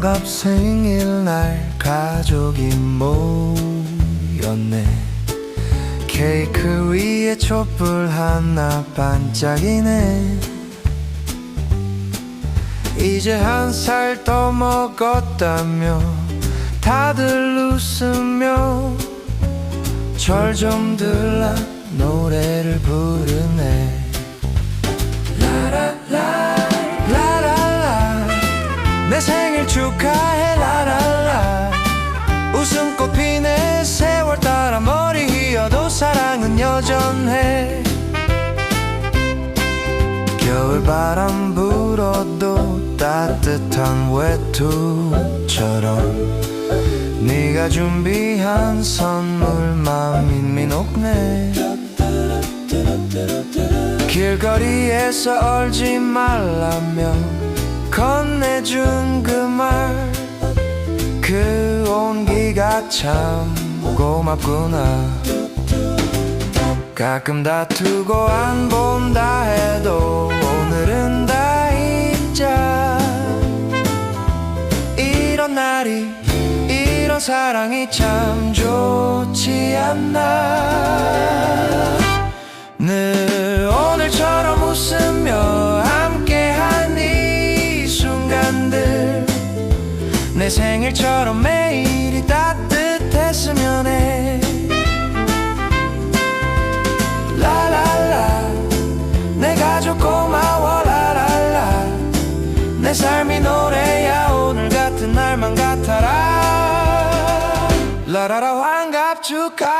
밥 생일날 가족이 모였네. 케이크 위에 촛불 하나 반짝이네. 이제 한 살 더 먹었다며 다들 웃으며 절 좀 들라 노래를 부르네 축하해 라라라. 웃음꽃 피네 세월 따라 머리 휘어도 사랑은 여전해. 겨울바람 불어도 따뜻한 외투처럼 네가 준비한 선물 맘이 녹네. 길거리에서 얼지 말라며 건 네준 그 말 그 온기가 참 고맙구나. 가끔 다투고 안 본다 해도 오늘은 다 잊자. 이런 날이 이런 사랑이 참 좋지 않나 오늘처럼 매일이 따뜻했으면 해. 라라라 내 가족 고마워 라라라. 내 삶이 노래야 오늘 같은 날만 같아라. 라라라 환갑 축하해.